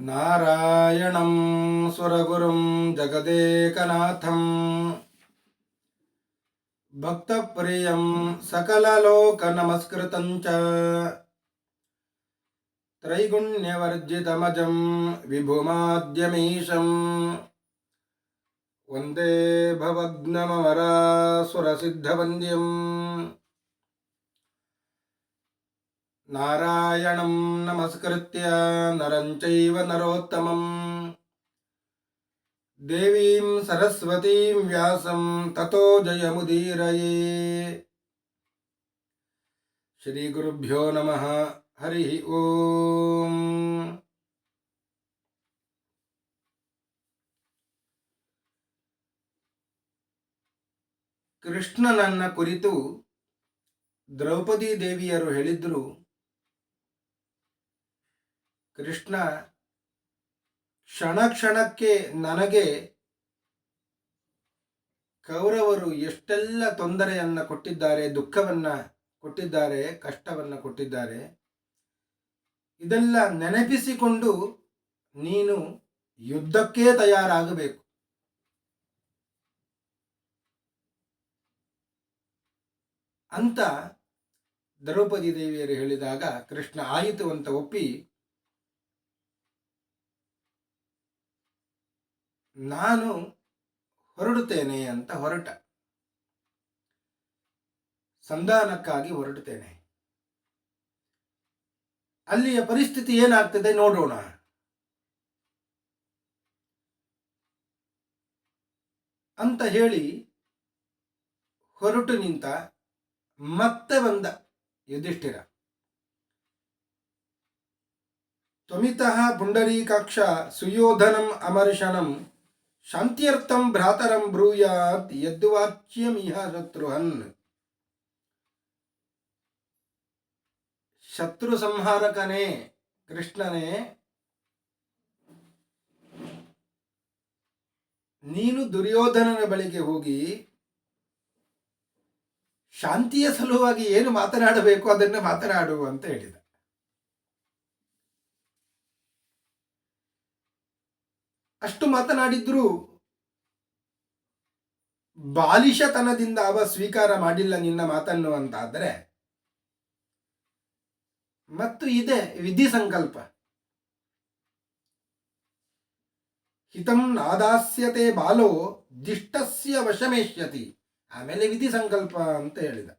नारायणं सुरगुरुं जगदेकनाथं भक्तप्रियं सकललोकनमस्कृतं च। त्रैगुण्यवर्जितमजं विभुमाद्यमीशं वन्दे भवग्नमवरासुरसिद्धवन्द्यम् నారాయణం నమస్కృత్య నరం చైవ నరోత్తమం. దేవీం సరస్వతీం వ్యాసం తతో జయముదీరయే. శ్రీ గురుభ్యో నమ. హరి ఓం. ಕೃಷ್ಣನನ್ನ ಕುರಿತು ದ್ರೌಪದಿ ದೇವಿಯರು ಹೇಳಿದ್ರು ಕೃಷ್ಣ ಕ್ಷಣ ಕ್ಷಣಕ್ಕೆ ನನಗೆ ಕೌರವರು ಎಷ್ಟೆಲ್ಲ ತೊಂದರೆಯನ್ನ ಕೊಟ್ಟಿದ್ದಾರೆ, ದುಃಖವನ್ನ ಕೊಟ್ಟಿದ್ದಾರೆ, ಕಷ್ಟವನ್ನ ಕೊಟ್ಟಿದ್ದಾರೆ, ಇದೆಲ್ಲ ನೆನಪಿಸಿಕೊಂಡು ನೀನು ಯುದ್ಧಕ್ಕೆ ತಯಾರಾಗಬೇಕು. ಅಂತ ದ್ರೌಪದಿ ದೇವಿಯರು ಹೇಳಿದಾಗ ಕೃಷ್ಣ ಆಯಿತು ಅಂತ ಒಪ್ಪಿ ನಾನು ಹೊರಡುತ್ತೇನೆ ಅಂತ ಹೊರಟ. ಸಂಧಾನಕ್ಕಾಗಿ ಹೊರಡುತ್ತೇನೆ. ಅಲ್ಲಿಯ ಪರಿಸ್ಥಿತಿ ಏನಾಗ್ತದೆ ನೋಡೋಣ. ಅಂತ ಹೇಳಿ ಹೊರಟು ನಿಂತ ಮತ್ತೆ ಬಂದ ಯುಧಿಷ್ಠಿರ. ತ್ವಮಿತಃ ಪುಂಡರೀಕಾಕ್ಷ ಸುಯೋಧನಂ ಅಮರ್ಷಣಂ ಶಾಂತ್ಯರ್ಥಂ ಭ್ರಾತರಂ ಬ್ರೂಯಾತ್ ಯದ್ವಾಚ್ಯಮಿಹ ಶತ್ರುಹನ್ ಶತ್ರು ಸಂಹಾರಕನೇ ಕೃಷ್ಣನೇ, ನೀನು ದುರ್ಯೋಧನನ ಬಳಿಗೆ ಹೋಗಿ ಶಾಂತಿಯ ಸಲುವಾಗಿ ಏನು ಮಾತನಾಡಬೇಕು ಅದನ್ನು ಮಾತನಾಡು ಅಂತ ಹೇಳಿದ. ಅಷ್ಟು ಮಾತನಾಡಿದ್ರು ಬಾಲಿಶತನದಿಂದ ಅವ ಸ್ವೀಕಾರ ಮಾಡಿಲ್ಲ ನಿನ್ನ ಮಾತನ್ನು ಅಂತಾದರೆ ಮತ್ತು ಇದೆ ವಿಧಿ ಸಂಕಲ್ಪ. ಹಿತಂ ನಾದಾಸ್ಯತೆ ಬಾಲೋ ದಿಷ್ಟಸ್ಯ ವಶಮೇಶ್ಯತಿ ಆಮೇಲೆ ವಿಧಿ ಸಂಕಲ್ಪ ಅಂತ ಹೇಳಿದ.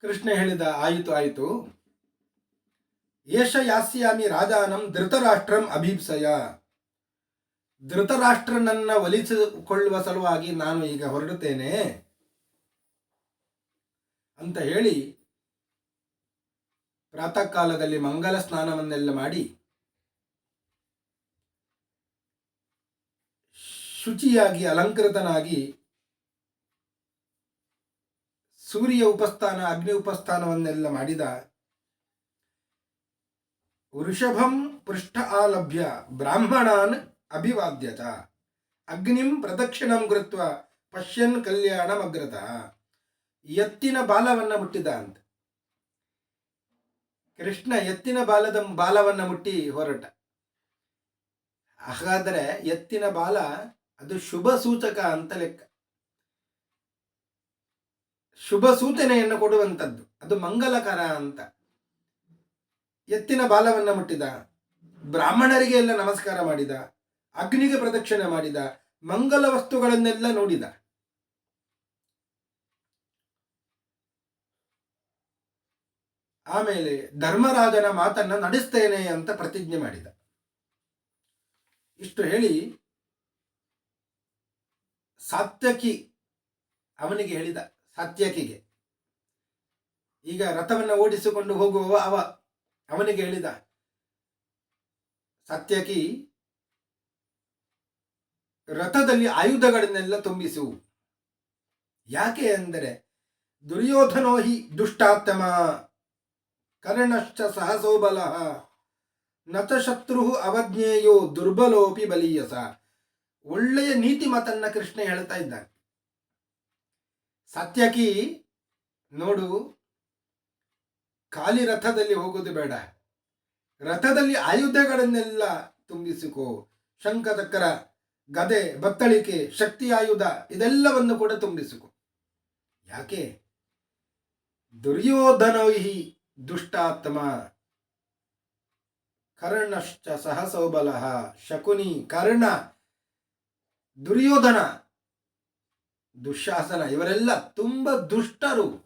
ಕೃಷ್ಣ ಹೇಳಿದ, ಆಯಿತು ಆಯಿತು. ಏಷ ಯಾಸ್ಯಾಮಿ ರಾಜಾನಂ ಧೃತರಾಷ್ಟ್ರಂ ಅಭೀಪ್ಸಯ. ಧೃತರಾಷ್ಟ್ರನನ್ನ ಒಲಿಸಿಕೊಳ್ಳುವ ಸಲುವಾಗಿ ನಾನು ಈಗ ಹೊರಡುತ್ತೇನೆ. ಅಂತ ಹೇಳಿ ಪ್ರಾತಃ ಕಾಲದಲ್ಲಿ ಮಂಗಲ ಸ್ನಾನವನ್ನೆಲ್ಲ ಮಾಡಿ ಶುಚಿಯಾಗಿ ಅಲಂಕೃತನಾಗಿ ಸೂರ್ಯ ಉಪಸ್ಥಾನ, ಅಗ್ನಿ ಉಪಸ್ಥಾನವನ್ನೆಲ್ಲ ಮಾಡಿದ ವೃಷಭಂ ಪೃಷ್ಠ ಆಲಭ್ಯ ಬ್ರಾಹ್ಮಣಾನ್ ಅಭಿವಾದ್ಯತ. ಅಗ್ನಿಂ ಪ್ರದಕ್ಷಿಣಂ ಕೃತ್ವ ಪಶ್ಯನ್ ಕಲ್ಯಾಣಮಗ್ರತ ಎತ್ತಿನ ಬಾಲವನ್ನ ಮುಟ್ಟಿದ ಅಂತ. ಕೃಷ್ಣ ಎತ್ತಿನ ಬಾಲದ ಬಾಲವನ್ನ ಮುಟ್ಟಿ ಹೊರಟ. ಹಾಗಾದರೆ ಎತ್ತಿನ ಬಾಲ ಅದು ಶುಭ ಸೂಚಕ ಅಂತ ಲೆಕ್ಕ. ಶುಭ ಸೂಚನೆಯನ್ನು ಕೊಡುವಂಥದ್ದು ಅದು ಮಂಗಲಕರ ಅಂತ. ಎತ್ತಿನ ಬಾಲವನ್ನ ಮುಟ್ಟಿದ, ಬ್ರಾಹ್ಮಣರಿಗೆ ಎಲ್ಲ ನಮಸ್ಕಾರ ಮಾಡಿದ, ಅಗ್ನಿಗೆ ಪ್ರದಕ್ಷಿಣೆ ಮಾಡಿದ, ಮಂಗಲ ವಸ್ತುಗಳನ್ನೆಲ್ಲ ನೋಡಿದ. ಆಮೇಲೆ ಧರ್ಮರಾಜನ ಮಾತನ್ನ ನಡೆಸ್ತೇನೆ ಅಂತ ಪ್ರತಿಜ್ಞೆ ಮಾಡಿದ. ಇಷ್ಟು ಹೇಳಿ ಸಾತ್ಯಕಿ ಅವನಿಗೆ ಹೇಳಿದ, ಸಾತ್ಯಕಿಗೆ. ಈಗ ರಥವನ್ನು ಓಡಿಸಿಕೊಂಡು ಹೋಗುವವ ಅವ. ಅವನಿಗೆ ಹೇಳಿದ, ಸತ್ಯಕಿ, ರಥದಲ್ಲಿ ಆಯುಧಗಳನ್ನೆಲ್ಲ ತುಂಬಿಸು. ಯಾಕೆ ಅಂದರೆ, ದುರ್ಯೋಧನೋ ಹಿ ದುಷ್ಟಾತ್ತಮ ಕರ್ಣಶ್ಚ ಸಹಸೋಬಲ ನತ ಶತ್ರು ಅವಜ್ಞೇಯೋ ದುರ್ಬಲೋಪಿ ಬಲೀಯಸ. ಒಳ್ಳೆಯ ನೀತಿ ಮಾತನ್ನ ಕೃಷ್ಣ ಹೇಳ್ತಾ ಇದ್ದಾನೆ. ಸತ್ಯಕಿ, ನೋಡು ಖಾಲಿ ರಥದಲ್ಲಿ ಹೋಗೋದು ಬೇಡ. ರಥದಲ್ಲಿ ಆಯುಧಗಳನ್ನೆಲ್ಲ ತುಂಬಿಸಿಕೋ. ಶಂಖದಕ್ಕರ ಗದೆ, ಬತ್ತಳಿಕೆ, ಶಕ್ತಿ ಆಯುಧ ಇದೆಲ್ಲವನ್ನು ಕೂಡ ತುಂಬಿಸಿಕೊ. ಯಾಕೆ? ದುರ್ಯೋಧನೈಹಿ ದುಷ್ಟಾತ್ಮ. ಕರ್ಣಶ್ಚ ಸಹಸೌಬಲ ಶಕುನಿ ಕರ್ಣ. ದುರ್ಯೋಧನ, ದುಶಾಸನ ಇವರೆಲ್ಲ ತುಂಬ ದುಷ್ಟರು.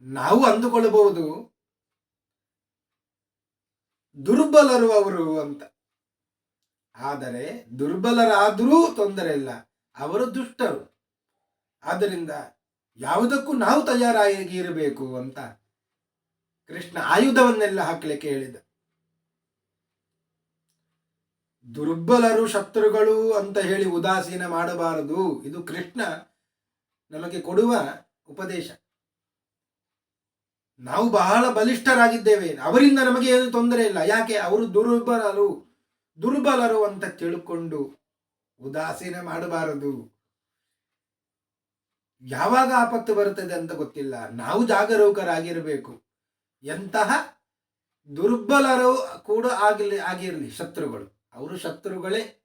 ನಾವು ಅಂದುಕೊಳ್ಳಬಹುದು. ದುರ್ಬಲರು ಅವರು ಅಂತ. ಆದರೆ ದುರ್ಬಲರಾದರೂ ತೊಂದರೆ ಇಲ್ಲ. ಅವರು ದುಷ್ಟರು. ಆದ್ದರಿಂದ ಯಾವುದಕ್ಕೂ ನಾವು ತಯಾರಾಗಿ ಇರಬೇಕು ಅಂತ ಕೃಷ್ಣ ಆಯುಧವನ್ನೆಲ್ಲ ಹಾಕಲಿಕ್ಕೆ ಹೇಳಿದ. ದುರ್ಬಲರು ಶತ್ರುಗಳು ಅಂತ ಹೇಳಿ ಉದಾಸೀನ ಮಾಡಬಾರದು. ಇದು ಕೃಷ್ಣ ನಮಗೆ ಕೊಡುವ ಉಪದೇಶ. ನಾವು ಬಹಳ ಬಲಿಷ್ಠರಾಗಿದ್ದೇವೆ. ಅವರಿಂದ ನಮಗೆ ಏನು ತೊಂದರೆ ಇಲ್ಲ. ಯಾಕೆ? ಅವರು ದುರ್ಬಲರು. ದುರ್ಬಲರು ಅಂತ ತಿಳ್ಕೊಂಡು ಉದಾಸೀನ ಮಾಡಬಾರದು. ಯಾವಾಗ ಆಪತ್ತು ಬರುತ್ತದೆ ಅಂತ ಗೊತ್ತಿಲ್ಲ. ನಾವು ಜಾಗರೂಕರಾಗಿರಬೇಕು. ಎಂತಹ ದುರ್ಬಲರು ಕೂಡ ಆಗಲಿ, ಆಗಿರಲಿ, ಶತ್ರುಗಳು. ಅವರು ಶತ್ರುಗಳೇ.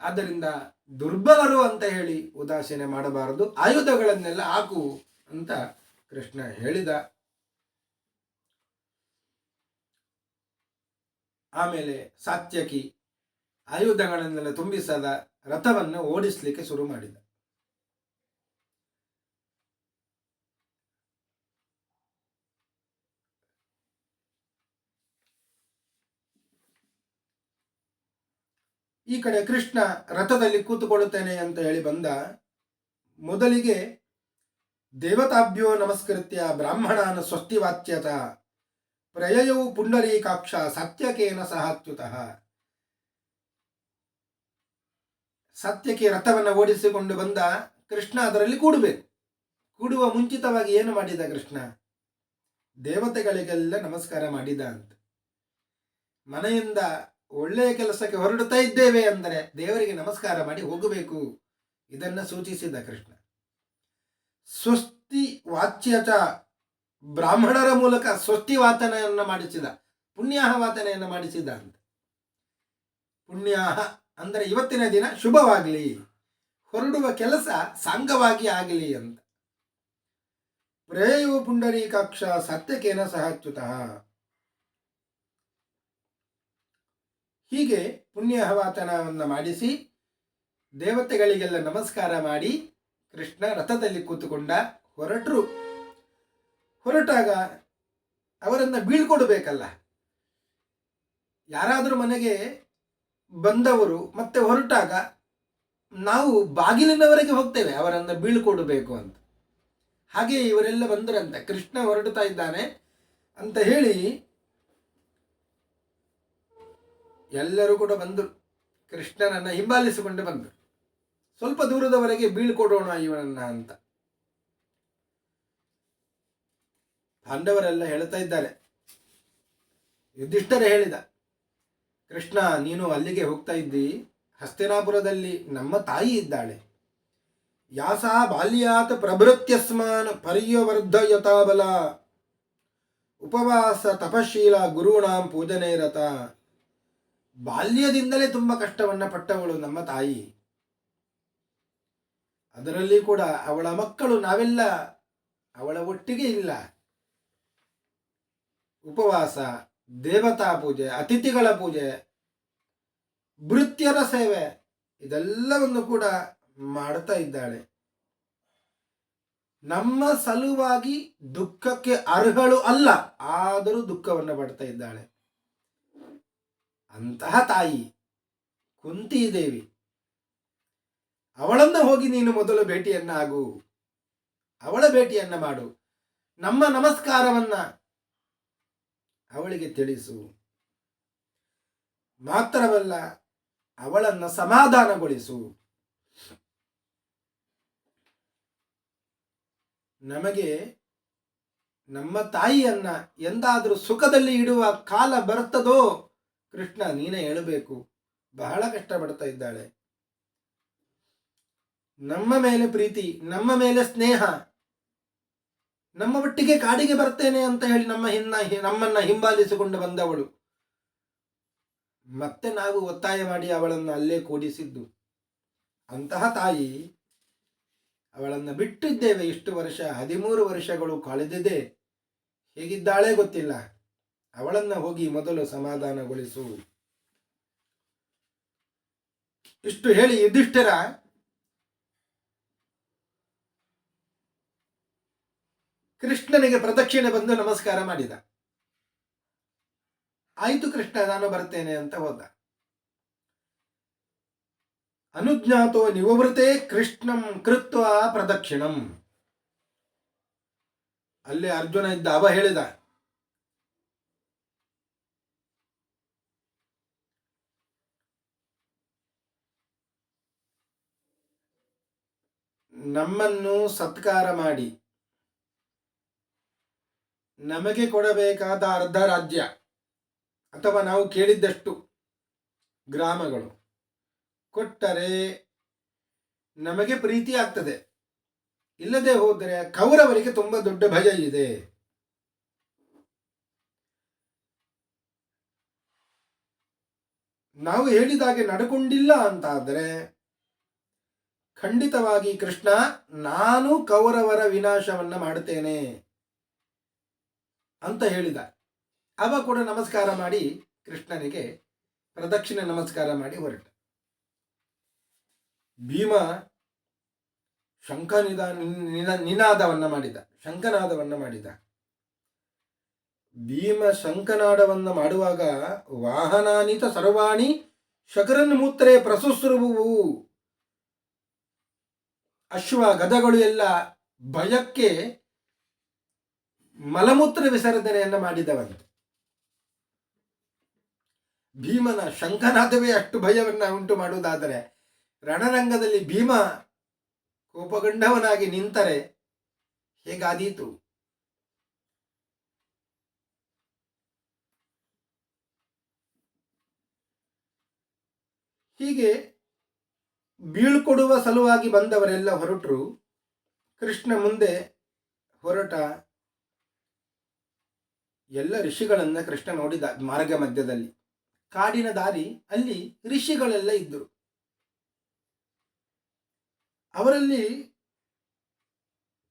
ಆದ್ದರಿಂದ ದುರ್ಬಲರು ಅಂತ ಹೇಳಿ ಉದಾಸೀನ ಮಾಡಬಾರದು. ಆಯುಧಗಳನ್ನೆಲ್ಲ ಹಾಕು ಅಂತ ಕೃಷ್ಣ ಹೇಳಿದ, ಆಮೇಲೆ ಸಾತ್ಯಕಿ ಆಯುಧಗಳನ್ನೆಲ್ಲ ತುಂಬಿಸದ ರಥವನ್ನು ಓಡಿಸ್ಲಿಕ್ಕೆ ಶುರು ಮಾಡಿದ. ಈ ಕಡೆ ಕೃಷ್ಣ ರಥದಲ್ಲಿ ಕೂತುಕೊಳ್ಳುತ್ತೇನೆ ಅಂತ ಹೇಳಿ ಬಂದ, ಮೊದಲಿಗೆ ದೇವತಾಭ್ಯೋ ನಮಸ್ಕೃತ್ಯ ಬ್ರಾಹ್ಮಣಾನ ಸ್ವಸ್ತಿ ವಾಚ್ಯತ ಪ್ರಯಯೌ ಪುಂಡರೀಕಾಕ್ಷ ಸತ್ಯಕೇನ ಸಹಾತ್ಯುತಃ. ಸತ್ಯಕ್ಕೆ ರಥವನ್ನು ಓಡಿಸಿಕೊಂಡು ಬಂದ ಕೃಷ್ಣ ಅದರಲ್ಲಿ ಕೂಡಬೇಕು. ಕೂಡುವ ಮುಂಚಿತವಾಗಿ ಏನು ಮಾಡಿದ ಕೃಷ್ಣ? ದೇವತೆಗಳಿಗೆಲ್ಲ ನಮಸ್ಕಾರ ಮಾಡಿದ ಅಂತ. ಮನೆಯಿಂದ ಒಳ್ಳೆಯ ಕೆಲಸಕ್ಕೆ ಹೊರಡುತ್ತಾ ಇದ್ದೇವೆ ಅಂದರೆ ದೇವರಿಗೆ ನಮಸ್ಕಾರ ಮಾಡಿ ಹೋಗಬೇಕು. ಇದನ್ನು ಸೂಚಿಸಿದ ಕೃಷ್ಣ. ಸ್ವಸ್ತಿ ವಾಚ್ಯಚ ಬ್ರಾಹ್ಮಣರ ಮೂಲಕ ಸ್ವಸ್ತಿ ವಾಚನೆಯನ್ನು ಮಾಡಿಸಿದ. ಪುಣ್ಯಾಹ ವಾಚನೆಯನ್ನು ಮಾಡಿಸಿದ ಅಂತ. ಪುಣ್ಯಾಹ ಅಂದರೆ ಇವತ್ತಿನ ದಿನ ಶುಭವಾಗಲಿ. ಹೊರಡುವ ಕೆಲಸ ಸಾಂಗವಾಗಿ ಆಗಲಿ ಅಂತ. ಪ್ರೇಯೋ ಪುಂಡರೀಕಾಕ್ಷ ಸತ್ಯಕೇನ ಸಹಚ್ಯುತಃ. ಹೀಗೆ ಪುಣ್ಯಹವಾತನವನ್ನು ಮಾಡಿಸಿ ದೇವತೆಗಳಿಗೆಲ್ಲ ನಮಸ್ಕಾರ ಮಾಡಿ ಕೃಷ್ಣ ರಥದಲ್ಲಿ ಕೂತುಕೊಂಡ ಹೊರಟರು. ಹೊರಟಾಗ ಅವರನ್ನು ಬೀಳ್ಕೊಡಬೇಕಲ್ಲ. ಯಾರಾದರೂ ಮನೆಗೆ ಬಂದವರು ಮತ್ತೆ ಹೊರಟಾಗ ನಾವು ಬಾಗಿಲಿನವರೆಗೆ ಹೋಗ್ತೇವೆ, ಅವರನ್ನು ಬೀಳ್ಕೊಡಬೇಕು ಅಂತ. ಹಾಗೆ ಇವರೆಲ್ಲ ಬಂದರಂತೆ, ಕೃಷ್ಣ ಹೊರಡ್ತಾ ಇದ್ದಾನೆ ಅಂತ ಹೇಳಿ ಎಲ್ಲರೂ ಕೂಡ ಬಂದರು. ಕೃಷ್ಣನನ್ನು ಹಿಂಬಾಲಿಸಿಕೊಂಡು ಬಂದರು. ಸ್ವಲ್ಪ ದೂರದವರೆಗೆ ಬೀಳ್ಕೊಡೋಣ ಇವನನ್ನ ಅಂತ. ಪಾಂಡವರೆಲ್ಲ ಹೇಳ್ತಾ ಇದ್ದಾರೆ. ಯುಧಿಷ್ಠರೇ ಹೇಳಿದ, ಕೃಷ್ಣ, ನೀನು ಅಲ್ಲಿಗೆ ಹೋಗ್ತಾ ಇದ್ದಿ? ಹಸ್ತಿನಾಪುರದಲ್ಲಿ ನಮ್ಮ ತಾಯಿ ಇದ್ದಾಳೆ. ಯಾಸ ಬಾಲ್ಯಾತ್ ಪ್ರಭೃತ್ಯಸ್ಮಾನ್ ಪರ್ಯವರ್ಧ ಯಥಾಬಲ ಉಪವಾಸ ತಪಶೀಲ ಗುರುಣಾಂ ಪೂಜನೆ ರಥ ಬಾಲ್ಯದಿಂದಲೇ ತುಂಬ ಕಷ್ಟವನ್ನು ಪಟ್ಟವಳು ನಮ್ಮ ತಾಯಿ. ಅದರಲ್ಲಿ ಕೂಡ ಅವಳ ಮಕ್ಕಳು ನಾವೆಲ್ಲ ಅವಳ ಒಟ್ಟಿಗೆ ಇಲ್ಲ. ಉಪವಾಸ, ದೇವತಾ ಪೂಜೆ, ಅತಿಥಿಗಳ ಪೂಜೆ, ಭೃತ್ಯರ ಸೇವೆ, ಇದೆಲ್ಲವನ್ನು ಕೂಡ ಮಾಡ್ತಾ ಇದ್ದಾಳೆ. ನಮ್ಮ ಸಲುವಾಗಿ ದುಃಖಕ್ಕೆ ಅರ್ಹಳು ಅಲ್ಲ, ಆದರೂ ದುಃಖವನ್ನು ಪಡ್ತಾ ಇದ್ದಾಳೆ. ಅಂತಹ ತಾಯಿ ಕುಂತಿದೇವಿ. ಅವಳನ್ನು ಹೋಗಿ ನೀನು ಮೊದಲು ಭೇಟಿಯನ್ನ ಆಗು. ಅವಳ ಭೇಟಿಯನ್ನ ಮಾಡು. ನಮ್ಮ ನಮಸ್ಕಾರವನ್ನ ಅವಳಿಗೆ ತಿಳಿಸು. ಮಾತ್ರವಲ್ಲ, ಅವಳನ್ನು ಸಮಾಧಾನಗೊಳಿಸು. ನಮಗೆ ನಮ್ಮ ತಾಯಿಯನ್ನ ಎಂದಾದರೂ ಸುಖದಲ್ಲಿ ಇಡುವ ಕಾಲ ಬರ್ತದೋ ಕೃಷ್ಣ, ನೀನೇ ಹೇಳಬೇಕು. ಬಹಳ ಕಷ್ಟಪಡ್ತಾ ಇದ್ದಾಳೆ. ನಮ್ಮ ಮೇಲೆ ಪ್ರೀತಿ, ನಮ್ಮ ಮೇಲೆ ಸ್ನೇಹ, ನಮ್ಮ ಒಟ್ಟಿಗೆ ಕಾಡಿಗೆ ಬರ್ತೇನೆ ಅಂತ ಹೇಳಿ ನಮ್ಮ ಹಿನ್ನ ನಮ್ಮನ್ನ ಹಿಂಬಾಲಿಸಿಕೊಂಡು ಬಂದವಳು. ಮತ್ತೆ ನಾವು ಒತ್ತಾಯ ಮಾಡಿ ಅವಳನ್ನು ಅಲ್ಲೇ ಕೂಡಿಸಿದ್ದು. ಅಂತಹ ತಾಯಿ ಅವಳನ್ನು ಬಿಟ್ಟಿದ್ದೇವೆ ಇಷ್ಟು ವರ್ಷ, ಹದಿಮೂರು ವರ್ಷಗಳು ಕಳೆದಿದೆ. ಹೇಗಿದ್ದಾಳೆ ಗೊತ್ತಿಲ್ಲ. ಅವಳನ್ನ ಹೋಗಿ ಮೊದಲು ಸಮಾಧಾನಗೊಳಿಸು. ಇಷ್ಟು ಹೇಳಿ ಯುಧಿಷ್ಠಿರ ಕೃಷ್ಣನಿಗೆ ಪ್ರದಕ್ಷಿಣೆ ಬಂದು ನಮಸ್ಕಾರ ಮಾಡಿದ. ಆಯಿತು ಕೃಷ್ಣ, ನಾನು ಬರ್ತೇನೆ ಅಂತ ಹೋದ. ಅನುಜ್ಞಾತೋ ನಿವೃತೆ ಕೃಷ್ಣಂ ಕೃತ್ವ ಪ್ರದಕ್ಷಿಣಂ. ಅಲ್ಲಿ ಅರ್ಜುನ ಇದ್ದ ಅವ ಹೇಳಿದ. ನಮ್ಮನ್ನು ಸತ್ಕಾರ ಮಾಡಿ. ನಮಗೆ ಕೊಡಬೇಕಾದ ಅರ್ಧ ರಾಜ್ಯ ಅಥವಾ ನಾವು ಕೇಳಿದ್ದಷ್ಟು ಗ್ರಾಮಗಳು ಕೊಟ್ಟರೆ ನಮಗೆ ಪ್ರೀತಿ ಆಗ್ತದೆ. ಇಲ್ಲದೆ ಹೋದರೆ ಕೌರವರಿಗೆ ತುಂಬ ದೊಡ್ಡ ಭಯ ಇದೆ. ನಾವು ಹೇಳಿದಾಗೆ ನಡ್ಕೊಂಡಿಲ್ಲ ಅಂತಾದರೆ ಖಂಡಿತವಾಗಿ ಕೃಷ್ಣ, ನಾನು ಕೌರವರ ವಿನಾಶವನ್ನ ಮಾಡುತ್ತೇನೆ. ಅಂತ ಹೇಳಿದ. ಅವ ಕೂಡ ನಮಸ್ಕಾರ ಮಾಡಿ ಕೃಷ್ಣನಿಗೆ ಪ್ರದಕ್ಷಿಣೆ ನಮಸ್ಕಾರ ಮಾಡಿ ಹೊರಟ. ಭೀಮ ಶಂಖ ನಿದ ನಿನ- ನಿನಾದವನ್ನ ಮಾಡಿದ. ಶಂಖನಾದವನ್ನು ಮಾಡಿದ. ಭೀಮ ಶಂಖನಾದವನ್ನು ಮಾಡುವಾಗ ವಾಹನಾನಿತ ಸರ್ವಾಣಿ ಶಕರನ್ ಮೂತ್ರೆ ಪ್ರಸುಸ್ರುವು ಅಶ್ವ ಗದಗಳು ಎಲ್ಲ ಭಯಕ್ಕೆ ಮಲಮೂತ್ರ ವಿಸರ್ಜನೆಯನ್ನ ಮಾಡಿದವಂತೆ ಭೀಮನ ಶಂಖನಾದವೇ ಅಷ್ಟು ಭಯವನ್ನು ಉಂಟು ಮಾಡುವುದಾದರೆ ರಣರಂಗದಲ್ಲಿ ಭೀಮ ಕೋಪಗೊಂಡವನಾಗಿ ನಿಂತರೆ ಹೇಗಾದೀತು? ಹೀಗೆ ಬೀಳ್ಕೊಡುವ ಸಲುವಾಗಿ ಬಂದವರೆಲ್ಲ ಹೊರಟರು. ಕೃಷ್ಣ ಮುಂದೆ ಹೊರಟ ಎಲ್ಲ ಋಷಿಗಳನ್ನು ಕೃಷ್ಣ ನೋಡಿದ ಮಾರ್ಗ ಮಧ್ಯದಲ್ಲಿ. ಕಾಡಿನ ದಾರಿ ಅಲ್ಲಿ ಋಷಿಗಳೆಲ್ಲ ಇದ್ದರು. ಅವರಲ್ಲಿ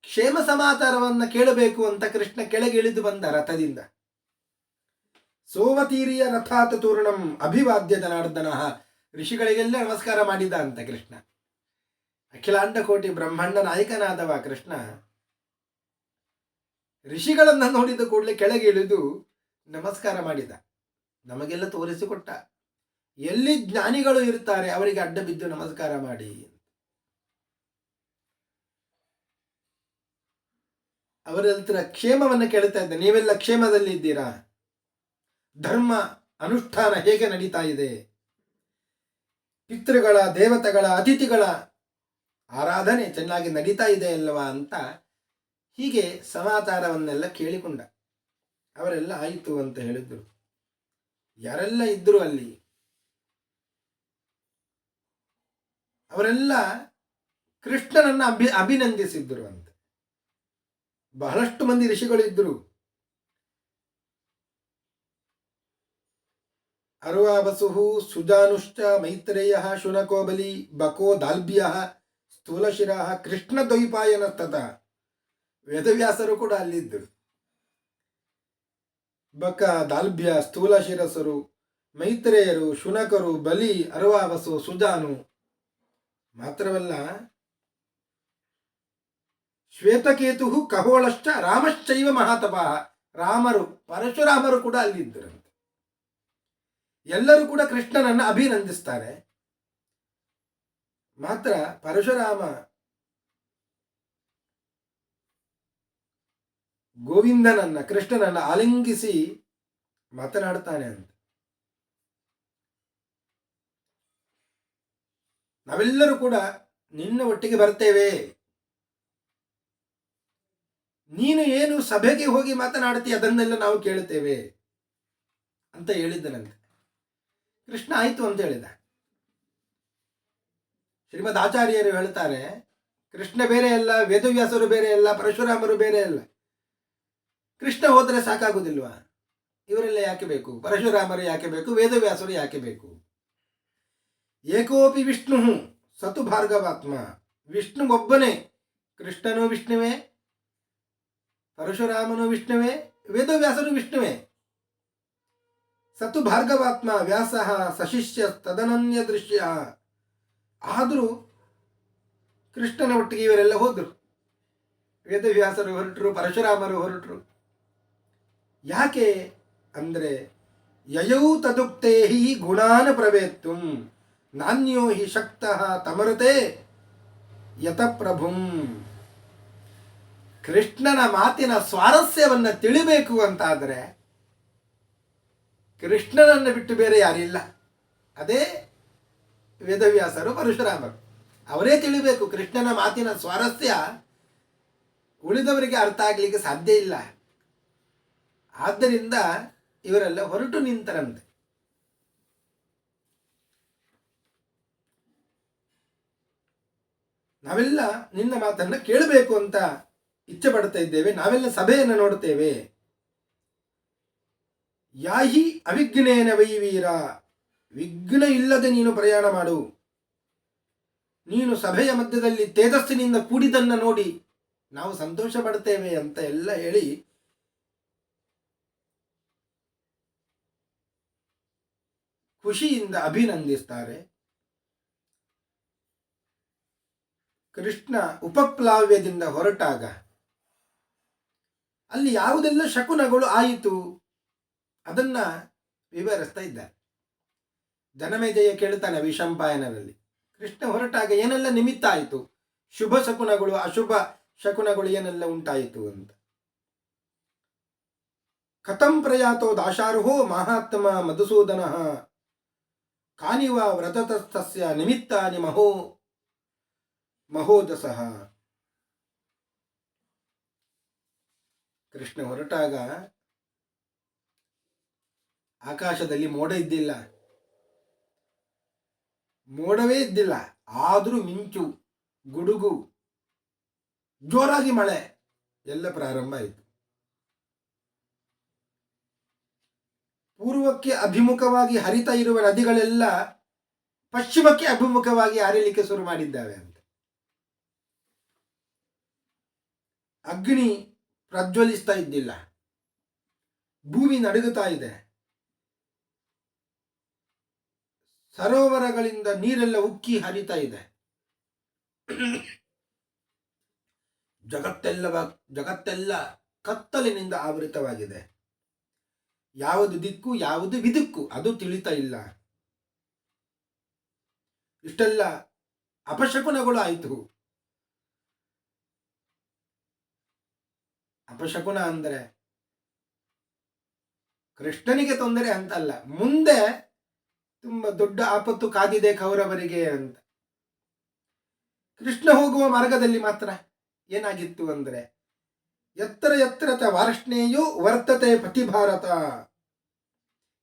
ಕ್ಷೇಮ ಸಮಾಚಾರವನ್ನ ಕೇಳಬೇಕು ಅಂತ ಕೃಷ್ಣ ಕೆಳಗೆ ಇಳಿದು ಬಂದ ರಥದಿಂದ. ಸೋವತೀರಿಯ ರಥಾತ ತೂರ್ಣಂ ಅಭಿವಾದ್ಯ ಜನಾರ್ದನ ಋಷಿಗಳಿಗೆಲ್ಲ ನಮಸ್ಕಾರ ಮಾಡಿದ ಅಂತ ಕೃಷ್ಣ. ಅಖಿಲಾಂಡ ಕೋಟಿ ಬ್ರಹ್ಮಾಂಡ ನಾಯಕನಾದವ ಕೃಷ್ಣ ಋಷಿಗಳನ್ನ ನೋಡಿದ ಕೂಡಲೇ ಕೆಳಗೆ ಇಳಿದು ನಮಸ್ಕಾರ ಮಾಡಿದ. ನಮಗೆಲ್ಲ ತೋರಿಸಿಕೊಟ್ಟ. ಎಲ್ಲಿ ಜ್ಞಾನಿಗಳು ಇರ್ತಾರೆ ಅವರಿಗೆ ಅಡ್ಡ ಬಿದ್ದು ನಮಸ್ಕಾರ ಮಾಡಿ ಅವರ ಹತ್ರ ಕ್ಷೇಮವನ್ನು ಕೇಳ್ತಾ ಇದ್ದೆ. ನೀವೆಲ್ಲ ಕ್ಷೇಮದಲ್ಲಿ ಇದ್ದೀರಾ? ಧರ್ಮ, ಅನುಷ್ಠಾನ ಹೇಗೆ ನಡೀತಾ ಇದೆ? ಪಿತೃಗಳ, ದೇವತೆಗಳ, ಅತಿಥಿಗಳ ಆರಾಧನೆ ಚೆನ್ನಾಗಿ ನಡೀತಾ ಇದೆ ಅಲ್ವಾ ಅಂತ ಹೀಗೆ ಸಮಾಚಾರವನ್ನೆಲ್ಲ ಕೇಳಿಕೊಂಡ. ಅವರೆಲ್ಲ ಆಯಿತು ಅಂತ ಹೇಳಿದ್ರು. ಯಾರೆಲ್ಲ ಇದ್ರು ಅಲ್ಲಿ? ಅವರೆಲ್ಲ ಕೃಷ್ಣನನ್ನ ಅಭಿ, ಅಭಿನಂದಿಸಿದ್ರು ಅಂತ. ಬಹಳಷ್ಟು ಮಂದಿ ಋಷಿಗಳು ಇದ್ರು ಅರುವಾಬಸುಹು ಸುಜಾನುಶ್ಚ ಮೈತ್ರೇಯ ಶುನಕೋಬಲಿ ಬಕೋ ದಾಲ್ಭ್ಯ ಸ್ಥೂಲಶಿರ ಕೃಷ್ಣ ದ್ವೈಪಾಯನ ತತ ವೇದವ್ಯಾಸರು ಕೂಡ ಅಲ್ಲಿದ್ದರು. ಬಕ ದಾಲ್ಭ್ಯ ಸ್ಥೂಲ ಶಿರಸರು, ಮೈತ್ರೇಯರು, ಶುನಕರು, ಬಲಿ, ಅರವಾವಸು, ಸುಜಾನು ಮಾತ್ರವಲ್ಲ ಶ್ವೇತಕೇತು ಕಹೋಳಶ್ಚ ರಾಮಶ್ಚೈವ ಮಹಾತಪಃ ರಾಮರು, ಪರಶುರಾಮರು ಕೂಡ ಅಲ್ಲಿದ್ದರಂತೆ ಎಲ್ಲರೂ ಕೂಡ ಕೃಷ್ಣನನ್ನು ಅಭಿನಂದಿಸ್ತಾರೆ. ಮಾತ್ರ ಪರಶುರಾಮ ಗೋವಿಂದನನ್ನ, ಕೃಷ್ಣನನ್ನ ಆಲಿಂಗಿಸಿ ಮಾತನಾಡ್ತಾನೆ ಅಂತ. ನಾವೆಲ್ಲರೂ ಕೂಡ ನಿನ್ನ ಒಟ್ಟಿಗೆ ಬರ್ತೇವೆ. ನೀನು ಏನು ಸಭೆಗೆ ಹೋಗಿ ಮಾತನಾಡ್ತಿ ಅದನ್ನೆಲ್ಲ ನಾವು ಕೇಳುತ್ತೇವೆ ಅಂತ ಹೇಳಿದ್ದನಂತೆ. ಕೃಷ್ಣ ಆಯಿತು ಅಂತ ಹೇಳಿದ. ಶ್ರೀಮದ್ ಆಚಾರ್ಯರು ಹೇಳ್ತಾರೆ, ಕೃಷ್ಣ ಬೇರೆ ಅಲ್ಲ, ವೇದವ್ಯಾಸರು ಬೇರೆ ಅಲ್ಲ, ಪರಶುರಾಮರು ಬೇರೆ ಅಲ್ಲ. ಕೃಷ್ಣ ಹೋದರೆ ಸಾಕಾಗುವುದಿಲ್ವಾ ಇವರೆಲ್ಲ ಯಾಕೆ ಬೇಕು? ಪರಶುರಾಮರು ಯಾಕೆ ಬೇಕು? ವೇದವ್ಯಾಸರು ಯಾಕೆ ಬೇಕು? ಏಕೋಪಿ ವಿಷ್ಣು, ಸತು ಭಾರ್ಗವಾತ್ಮ. ವಿಷ್ಣು ಒಬ್ಬನೇ. ಕೃಷ್ಣನು ವಿಷ್ಣುವೇ, ಪರಶುರಾಮನು ವಿಷ್ಣುವೇ, ವೇದವ್ಯಾಸನು ವಿಷ್ಣುವೇ. ಸತು ಭಾರ್ಗವಾತ್ಮ, ವ್ಯಾಸ, ಸಶಿಷ್ಯ, ತದನನ್ಯ ದೃಶ್ಯ. ಆದರೂ ಕೃಷ್ಣನ ಒಟ್ಟಿಗೆ ಇವರೆಲ್ಲ ಹೋದರು. ವೇದವ್ಯಾಸರು ಹೊರಟರು, ಪರಶುರಾಮರು ಹೊರಟರು. ಯಾಕೆ ಅಂದರೆ ಯಯೌ ತದುಕ್ತೇ ಹಿ ಗುಣಾನ ಪ್ರವೇತ್ತು ನಾನ್ಯೋ ಹಿ ಶಕ್ತ ತಮರತೆ ಯತಪ್ರಭುಂ ಕೃಷ್ಣನ ಮಾತಿನ ಸ್ವಾರಸ್ಯವನ್ನು ತಿಳಿಬೇಕು ಅಂತಾದರೆ ಕೃಷ್ಣನನ್ನು ಬಿಟ್ಟು ಬೇರೆ ಯಾರಿಲ್ಲ ಅದೇ ವೇದವ್ಯಾಸರು ಪರಶುರಾಮರು. ಅವರೇ ತಿಳಿಬೇಕು ಕೃಷ್ಣನ ಮಾತಿನ ಸ್ವಾರಸ್ಯ ಉಳಿದವರಿಗೆ ಅರ್ಥ ಆಗಲಿಕ್ಕೆ ಸಾಧ್ಯ ಇಲ್ಲ. ಆದ್ದರಿಂದ ಇವರೆಲ್ಲ ಹೊರಟು ನಿಂತರಂತೆ. ನಾವೆಲ್ಲ ನಿನ್ನ ಮಾತನ್ನು ಕೇಳಬೇಕು ಅಂತ ಇಚ್ಛೆ ಪಡ್ತಾ ಇದ್ದೇವೆ. ನಾವೆಲ್ಲ ಸಭೆಯನ್ನು ನೋಡ್ತೇವೆ. ಯಾಹಿ ಅವಿಘ್ನೇನ ವೈವೀರ ವಿಘ್ನ ಇಲ್ಲದೆ ನೀನು ಪ್ರಯಾಣ ಮಾಡು. ನೀನು ಸಭೆಯ ಮಧ್ಯದಲ್ಲಿ ತೇಜಸ್ಸಿನಿಂದ ಕೂಡಿದನ್ನು ನೋಡಿ ನಾವು ಸಂತೋಷ ಪಡ್ತೇವೆ ಅಂತ ಎಲ್ಲ ಹೇಳಿ ಖುಷಿಯಿಂದ ಅಭಿನಂದಿಸ್ತಾರೆ. ಕೃಷ್ಣ ಉಪಪ್ಲಾವ್ಯದಿಂದ ಹೊರಟಾಗ ಅಲ್ಲಿ ಯಾವುದೆಲ್ಲ ಶಕುನಗಳು ಆಯಿತು ಅದನ್ನ ವಿವರಿಸ್ತಾ ಇದ್ದಾರೆ. ಜನಮೇಜಯ ಕೇಳ್ತಾನೆ ವಿಷಂಪಾಯನರಲ್ಲಿ ಕೃಷ್ಣ ಹೊರಟಾಗ ಏನೆಲ್ಲ ನಿಮಿತ್ತ ಆಯಿತು? ಶುಭ ಶಕುನಗಳು, ಅಶುಭ ಶಕುನಗಳು ಏನೆಲ್ಲ ಉಂಟಾಯಿತು ಅಂತ. ಕಥಂ ಪ್ರಯಾತೋ ದಾಶಾರ್ಹೋ ಮಹಾತ್ಮ ಮಧುಸೂದನ ಕಾನಿವ ವ್ರತತಸ್ಥಸ್ಯ ನಿಮಿತ್ತಾನಿ ಮಹೋ, ಮಹೋದಸಃ. ಕೃಷ್ಣ ಹೊರಟಾಗ ಆಕಾಶದಲ್ಲಿ ಮೋಡ ಇದ್ದಿಲ್ಲ. ಮೋಡವೇ ಇದ್ದಿಲ್ಲ. ಆದರೂ ಮಿಂಚು, ಗುಡುಗು, ಜೋರಾಗಿ ಮಳೆ, ಎಲ್ಲ ಪ್ರಾರಂಭ ಆಯಿತು. ಪೂರ್ವಕ್ಕೆ ಅಭಿಮುಖವಾಗಿ ಹರಿತಾ ಇರುವ ನದಿಗಳೆಲ್ಲ ಪಶ್ಚಿಮಕ್ಕೆ ಅಭಿಮುಖವಾಗಿ ಹರಿಲಿಕ್ಕೆ ಶುರು ಮಾಡಿದ್ದಾವೆ ಅಂತ. ಅಗ್ನಿ ಪ್ರಜ್ವಲಿಸ್ತಾ ಇದ್ದಿಲ್ಲ. ಭೂಮಿ ನಡುಗುತ್ತಾ ಇದೆ. ಸರೋವರಗಳಿಂದ ನೀರೆಲ್ಲ ಉಕ್ಕಿ ಹರಿತಾ ಇದೆ. ಜಗತ್ತೆಲ್ಲ ಜಗತ್ತೆಲ್ಲ ಕತ್ತಲಿನಿಂದ ಆವೃತವಾಗಿದೆ. ಯಾವುದು ದಿಕ್ಕು, ಯಾವುದು ವಿದಿಕ್ಕು, ಅದು ತಿಳಿತಾ ಇಲ್ಲ. ಇಷ್ಟೆಲ್ಲ ಅಪಶಕುನಗಳು ಆಯಿತು. ಅಪಶಕುನ ಅಂದರೆ ಕೃಷ್ಣನಿಗೆ ತೊಂದರೆ ಅಂತಲ್ಲ, ಮುಂದೆ ತುಂಬ ದೊಡ್ಡ ಆಪತ್ತು ಕಾದಿದೆ ಕೌರವರಿಗೆ ಅಂತ. ಕೃಷ್ಣ ಹೋಗುವ ಮಾರ್ಗದಲ್ಲಿ ಮಾತ್ರ ಏನಾಗಿತ್ತು ಅಂದರೆ ಎತ್ತರ ಎತ್ತರತ ವಾರ್ಷ್ಣೇಯು ವರ್ತತೆ ಪ್ರತಿಭಾರತ.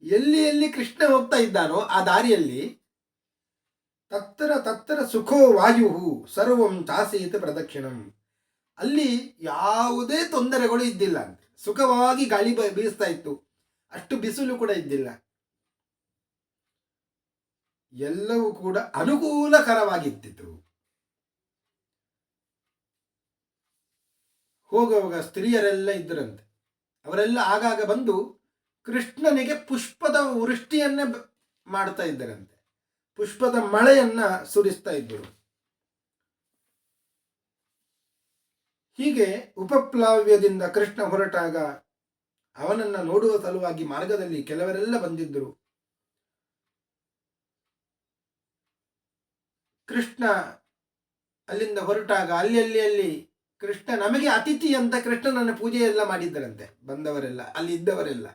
ಎಲ್ಲಿ ಎಲ್ಲಿ ಕೃಷ್ಣ ಹೋಗ್ತಾ ಇದ್ದಾನೋ ಆ ದಾರಿಯಲ್ಲಿ ತತ್ತರ ತತ್ತರ ಸುಖೋ ವಾಯು ಸರ್ವಂ ಚಾಸೀತ ಪ್ರದಕ್ಷಿಣಂ. ಅಲ್ಲಿ ಯಾವುದೇ ತೊಂದರೆಗಳು ಇದ್ದಿಲ್ಲ. ಸುಖವಾಗಿ ಗಾಳಿ ಬೀಸ್ತಾ ಇತ್ತು. ಅಷ್ಟು ಬಿಸಿಲು ಕೂಡ ಇದ್ದಿಲ್ಲ. ಎಲ್ಲವೂ ಕೂಡ ಅನುಕೂಲಕರವಾಗಿದ್ದಿತು ಹೋಗುವಾಗ ಸ್ತ್ರೀಯರೆಲ್ಲ ಇದ್ದರಂತೆ. ಅವರೆಲ್ಲ ಆಗಾಗ ಬಂದು ಕೃಷ್ಣನಿಗೆ ಪುಷ್ಪದ ವೃಷ್ಟಿಯನ್ನೇ ಮಾಡ್ತಾ ಇದ್ದರಂತೆ. ಪುಷ್ಪದ ಮಳೆಯನ್ನ ಸುರಿಸ್ತಾ ಇದ್ದರು. ಹೀಗೆ ಉಪಪ್ಲಾವ್ಯದಿಂದ ಕೃಷ್ಣ ಹೊರಟಾಗ ಅವನನ್ನ ನೋಡುವ ಸಲುವಾಗಿ ಮಾರ್ಗದಲ್ಲಿ ಕೆಲವರೆಲ್ಲ ಬಂದಿದ್ದರು. ಕೃಷ್ಣ ಅಲ್ಲಿಂದ ಹೊರಟಾಗ ಅಲ್ಲಿ ಅಲ್ಲಿ ಅಲ್ಲಿ ಕೃಷ್ಣ ನಮಗೆ ಅತಿಥಿ ಅಂತ ಕೃಷ್ಣನನ್ನ ಪೂಜೆ ಎಲ್ಲ ಮಾಡಿದ್ದರಂತೆ, ಬಂದವರೆಲ್ಲ, ಅಲ್ಲಿ ಇದ್ದವರೆಲ್ಲ.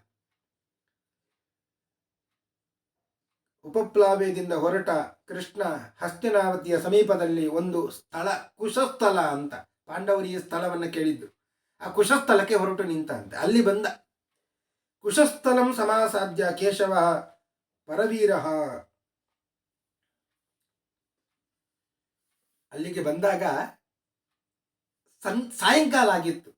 ಉಪಪ್ಲಾವ್ಯದಿಂದ ಹೊರಟ ಕೃಷ್ಣ ಹಸ್ತಿನಾವತಿಯ ಸಮೀಪದಲ್ಲಿ ಒಂದು ಸ್ಥಳ ಕುಶಸ್ಥಲ ಅಂತ ಪಾಂಡವರು ಈ ಸ್ಥಳವನ್ನು ಕೇಳಿದ್ದು. ಆ ಕುಶಸ್ಥಲಕ್ಕೆ ಹೊರಟು ನಿಂತ ಅಂತೆ ಅಲ್ಲಿ ಬಂದ, ಕುಶಸ್ಥಲಂ ಸಮಾಸಾಧ್ಯ ಕೇಶವ ಪರವೀರ ಅಲ್ಲಿಗೆ ಬಂದಾಗ ಸಂ ಸಾಯಂಕಾಲ ಆಗಿತ್ತು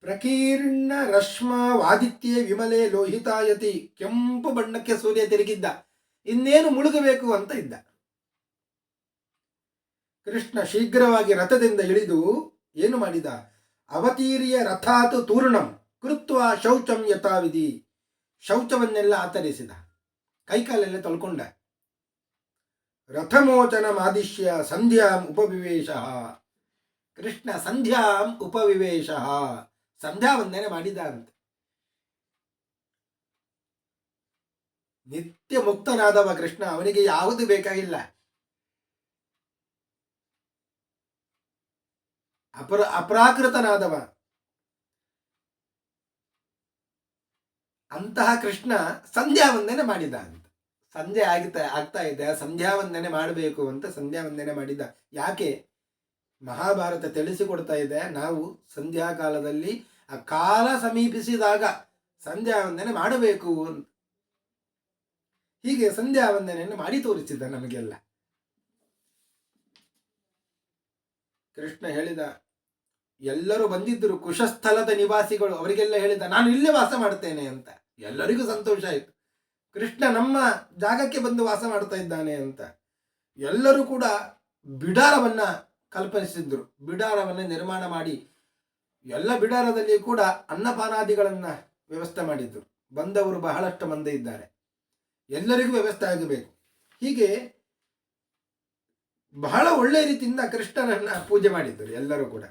ಪ್ರಕೀರ್ಣ ರಶ್ಮ ವಾದಿತ್ಯ ವಿಮಲೆ ಲೋಹಿತಾಯತಿ ಕೆಂಪು ಬಣ್ಣಕ್ಕೆ ಸೂರ್ಯ ತಿರುಗಿದ್ದ. ಇನ್ನೇನು ಮುಳುಗಬೇಕು ಅಂತ ಇದ್ದ. ಕೃಷ್ಣ ಶೀಘ್ರವಾಗಿ ರಥದಿಂದ ಇಳಿದು ಏನು ಮಾಡಿದ? ಅವತೀರಿಯ ರಥಾತ್ ತೂರ್ಣಂ ಕೃತ್ವ ಶೌಚಂ ಯಥಾವಿಧಿ ಶೌಚವನ್ನೆಲ್ಲ ಆತರಿಸಿದ ಕೈಕಾಲೆಲ್ಲ ತೊಳ್ಕೊಂಡ. ರಥಮೋಚನ ಮಾದಿಶ್ಯ ಸಂಧ್ಯಾಂ ಉಪವಿವೇಶ. ಕೃಷ್ಣ ಸಂಧ್ಯಾಂ ಉಪವಿವೇಶ. ಸಂಧ್ಯಾ ವಂದನೆ ಮಾಡಿದ್ದಾರಂತೆ. ನಿತ್ಯ ಮುಕ್ತನಾದವ ಕೃಷ್ಣ, ಅವನಿಗೆ ಯಾವುದು ಬೇಕಾಗಿಲ್ಲ. ಅಪರ ಅಪ್ರಾಕೃತನಾದವ. ಅಂತಹ ಕೃಷ್ಣ ಸಂಧ್ಯಾ ವಂದನೆ ಮಾಡಿದ ಅಂತ ಸಂಜೆ ಆಗ್ತಾ ಆಗ್ತಾ ಇದೆ. ಸಂಧ್ಯಾ ವಂದನೆ ಮಾಡಬೇಕು ಅಂತ ಸಂಧ್ಯಾ ವಂದನೆ ಮಾಡಿದ. ಯಾಕೆ? ಮಹಾಭಾರತ ತಿಳಿಸಿಕೊಡ್ತಾ ಇದೆ. ನಾವು ಸಂಧ್ಯಾ ಕಾಲದಲ್ಲಿ ಆ ಕಾಲ ಸಮೀಪಿಸಿದಾಗ ಸಂಧ್ಯಾ ವಂದನೆ ಮಾಡಬೇಕು ಅಂತ. ಹೀಗೆ ಸಂಧ್ಯಾ ವಂದನೆಯನ್ನು ಮಾಡಿ ತೋರಿಸಿದ ನಮಗೆಲ್ಲ. ಕೃಷ್ಣ ಹೇಳಿದ, ಎಲ್ಲರೂ ಬಂದಿದ್ದರು, ಕುಶಸ್ಥಲದ ನಿವಾಸಿಗಳು. ಅವರಿಗೆಲ್ಲ ಹೇಳಿದ, ನಾನು ಇಲ್ಲೇ ವಾಸ ಮಾಡ್ತೇನೆ ಅಂತ. ಎಲ್ಲರಿಗೂ ಸಂತೋಷ ಆಯಿತು. ಕೃಷ್ಣ ನಮ್ಮ ಜಾಗಕ್ಕೆ ಬಂದು ವಾಸ ಮಾಡ್ತಾ ಇದ್ದಾನೆ ಅಂತ. ಎಲ್ಲರೂ ಕೂಡ ಬಿಡಾರವನ್ನ ಕಲ್ಪನಿಸಿದ್ರು. ಬಿಡಾರವನ್ನ ನಿರ್ಮಾಣ ಮಾಡಿ ಎಲ್ಲ ಬಿಡಾರದಲ್ಲಿ ಕೂಡ ಅನ್ನಪಾನಾದಿಗಳನ್ನ ವ್ಯವಸ್ಥೆ ಮಾಡಿದ್ರು. ಬಂದವರು ಬಹಳಷ್ಟು ಮಂದಿ ಇದ್ದಾರೆ. ಎಲ್ಲರಿಗೂ ವ್ಯವಸ್ಥೆ ಆಗಬೇಕು. ಹೀಗೆ ಬಹಳ ಒಳ್ಳೆಯ ರೀತಿಯಿಂದ ಕೃಷ್ಣನನ್ನ ಪೂಜೆ ಮಾಡಿದ್ದರು ಎಲ್ಲರೂ ಕೂಡ.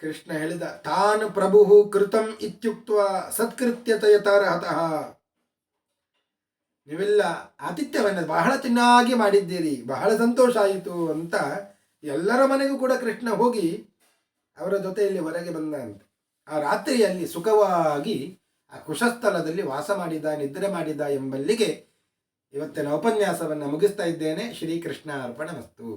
ಕೃಷ್ಣ ಹೇಳಿದ, ತಾನು ಪ್ರಭು ಕೃತಂ ಇತ್ಯುಕ್ತ ಸತ್ಕೃತ್ಯತಯತಾರಹತಃ ನೀವೆಲ್ಲ ಆತಿಥ್ಯವನ್ನು ಬಹಳ ಚೆನ್ನಾಗಿ ಮಾಡಿದ್ದೀರಿ, ಬಹಳ ಸಂತೋಷ ಆಯಿತು ಅಂತ ಎಲ್ಲರ ಮನೆಗೂ ಕೂಡ ಕೃಷ್ಣ ಹೋಗಿ ಅವರ ಜೊತೆಯಲ್ಲಿ ಹೊರಗೆ ಬಂದ ಆ ರಾತ್ರಿಯಲ್ಲಿ ಸುಖವಾಗಿ ಆ ಕುಶಸ್ಥಲದಲ್ಲಿ ವಾಸ ಮಾಡಿದ, ನಿದ್ರೆ ಮಾಡಿದ ಎಂಬಲ್ಲಿಗೆ ಇವತ್ತಿನ ಉಪನ್ಯಾಸವನ್ನು ಮುಗಿಸ್ತಾ ಇದ್ದೇನೆ. ಶ್ರೀಕೃಷ್ಣ ಅರ್ಪಣ ಮಸ್ತು